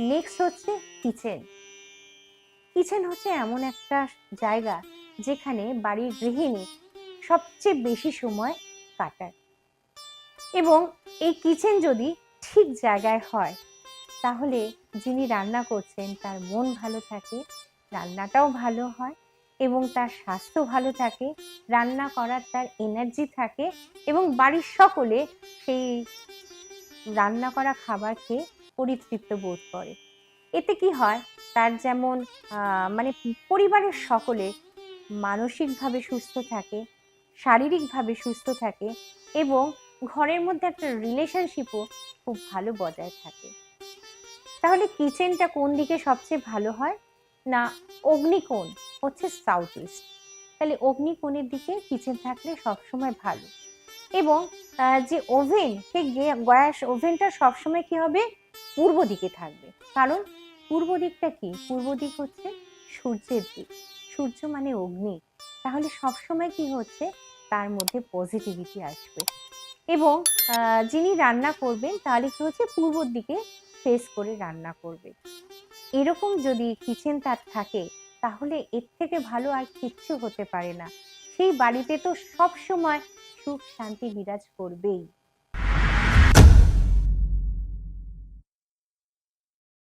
Next হচ্ছে kitchen kitchen হচ্ছে এমন একটা জায়গা যেখানে বাড়ির গৃহিণী সবচেয়ে বেশি সময় কাটায়। এবং এই কিচেন যদি ঠিক জায়গায় হয়, তাহলে যিনি রান্না করছেন তার মন ভালো থাকে, রান্নাটাও ভালো হয় এবং তার স্বাস্থ্য ভালো থাকে, রান্না করার তার এনার্জি থাকে এবং বাড়ির সকলে সেই রান্না করা খাবার খেয়ে পরিতৃপ্ত বোধ করে। এতে কি হয়? তার যেমন মানে পরিবারের সকলে মানসিকভাবে সুস্থ থাকে, শারীরিকভাবে সুস্থ থাকে এবং ঘরের মধ্যে একটা রিলেশনশিপও খুব ভালো বজায় থাকে। তাহলে কিচেনটা কোন দিকে সবচেয়ে ভালো হয়? না, অগ্নিকোণ হচ্ছে সাউথ ইস্ট তাহলে অগ্নিকোণের দিকে কিচেন থাকলে সবসময় ভালো। এবং যে ওভেন সেই গ্যাস ওভেনটা সবসময় কি হবে? পূর্ব দিকে থাকবে। কারণ পূর্ব দিকটা কি? পূর্ব দিক হচ্ছে সূর্যের দিক। সূর্য মানে অগ্নি। তাহলে সবসময় কি হচ্ছে? তার মধ্যে পজিটিভিটি আসবে। এবং যিনি রান্না করবেন, তাহলে কি হচ্ছে? পূর্বর দিকে ফেস করে রান্না করবে। এরকম যদি কিচেন তার থাকে, তাহলে এর থেকে ভালো আর কিচ্ছু হতে পারে না। সেই বাড়িতে তো সব সময় সুখ শান্তি বিরাজ করবেই।